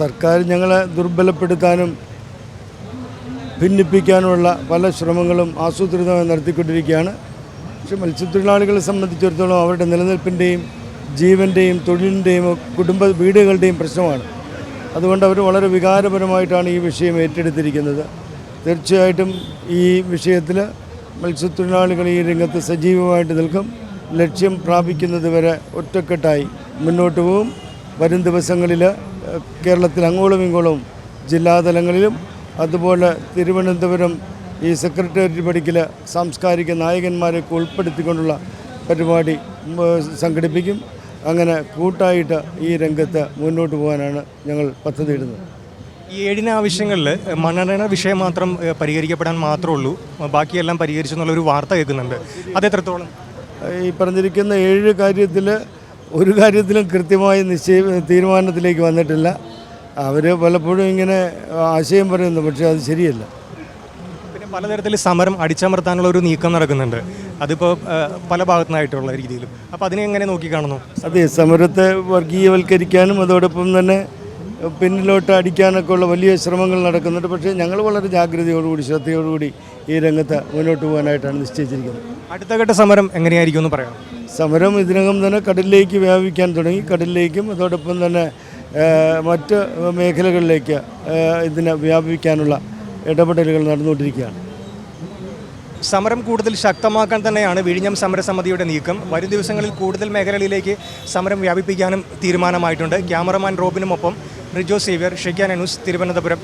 സർക്കാർ ഞങ്ങളെ ദുർബലപ്പെടുത്താനും ഭിന്നിപ്പിക്കാനുമുള്ള പല ശ്രമങ്ങളും ആസൂത്രിതമായി നടത്തിക്കൊണ്ടിരിക്കുകയാണ്. പക്ഷെ മത്സ്യത്തൊഴിലാളികളെ സംബന്ധിച്ചിടത്തോളം അവരുടെ നിലനിൽപ്പിന്റെയും ജീവന്റെയും തൊഴിലിന്റെയും കുടുംബ വീടുകളുടെയും പ്രശ്നമാണ്. അതുകൊണ്ട് അവർ വളരെ വികാരപരമായിട്ടാണ് ഈ വിഷയം ഏറ്റെടുത്തിരിക്കുന്നത്. തീർച്ചയായിട്ടും ഈ വിഷയത്തിൽ മത്സ്യത്തൊഴിലാളികൾ ഈ രംഗത്ത് സജീവമായിട്ട് നിൽക്കും. ലക്ഷ്യം പ്രാപിക്കുന്നത് വരെ ഒറ്റക്കെട്ടായി മുന്നോട്ട് പോവും. വരും ദിവസങ്ങളിൽ കേരളത്തിൽ അങ്ങോളം ഇങ്ങോളും ജില്ലാതലങ്ങളിലും അതുപോലെ തിരുവനന്തപുരം ഈ സെക്രട്ടേറിയറ്റ് പടിക്കൽ സാംസ്കാരിക നായകന്മാരെയൊക്കെ ഉൾപ്പെടുത്തിക്കൊണ്ടുള്ള പരിപാടി സംഘടിപ്പിക്കും. അങ്ങനെ കൂട്ടായിട്ട് ഈ രംഗത്ത് മുന്നോട്ട് പോകാനാണ് ഞങ്ങൾ പദ്ധതിയിടുന്നത്. ഈ ഏഴിന ആവശ്യങ്ങളിൽ മണ്ണെണ്ണ വിഷയം മാത്രം പരിഹരിക്കപ്പെടാൻ മാത്രമേ ഉള്ളൂ ബാക്കിയെല്ലാം പരിഹരിച്ചു എന്നുള്ളൊരു വാർത്ത കേൾക്കുന്നുണ്ട്. അത് എത്രത്തോളം? ഈ പറഞ്ഞിരിക്കുന്ന ഏഴ് കാര്യത്തിൽ ഒരു കാര്യത്തിലും കൃത്യമായി നിശ്ചയ തീരുമാനത്തിലേക്ക് വന്നിട്ടില്ല. അവർ പലപ്പോഴും ഇങ്ങനെ ആശയം പറയുന്നു പക്ഷേ അത് ശരിയല്ല. പിന്നെ പലതരത്തിൽ സമരം അടിച്ചമർത്താനുള്ള ഒരു നീക്കം നടക്കുന്നുണ്ട്. അതിപ്പോൾ പല ഭാഗത്തുനിന്നായിട്ടുള്ള രീതിയിലും. അപ്പോൾ അതിനെ എങ്ങനെ നോക്കിക്കാണുന്നു? അതെ സമരത്തെ വർഗീയവൽക്കരിക്കാനും അതോടൊപ്പം തന്നെ പിന്നിലോട്ട് അടിക്കാനൊക്കെ ഉള്ള വലിയ ശ്രമങ്ങൾ നടക്കുന്നുണ്ട്. പക്ഷേ ഞങ്ങൾ വളരെ ജാഗ്രതയോടുകൂടി ശ്രദ്ധയോടുകൂടി ഈ രംഗത്ത് മുന്നോട്ട് പോകാനായിട്ടാണ് നിശ്ചയിച്ചിരിക്കുന്നത്. അടുത്ത ഘട്ട സമരം എങ്ങനെയായിരിക്കും എന്ന് പറയാം. സമരം ഇതിനകം തന്നെ കടലിലേക്ക് വ്യാപിക്കാൻ തുടങ്ങി. കടലിലേക്കും അതോടൊപ്പം തന്നെ മറ്റ് മേഖലകളിലേക്ക് ഇതിനെ വ്യാപിപ്പിക്കാനുള്ള ഇടപെടലുകൾ നടന്നുകൊണ്ടിരിക്കുകയാണ്. സമരം കൂടുതൽ ശക്തമാക്കാൻ തന്നെയാണ് വിഴിഞ്ഞം സമരസമിതിയുടെ നീക്കം. വരും ദിവസങ്ങളിൽ കൂടുതൽ മേഖലകളിലേക്ക് സമരം വ്യാപിപ്പിക്കാനും തീരുമാനമായിട്ടുണ്ട്. ക്യാമറമാൻ റോബിനുമൊപ്പം റിജോ സേവ്യർ ഷെയ്ക്കാൻ ന്യൂസ് തിരുവനന്തപുരം.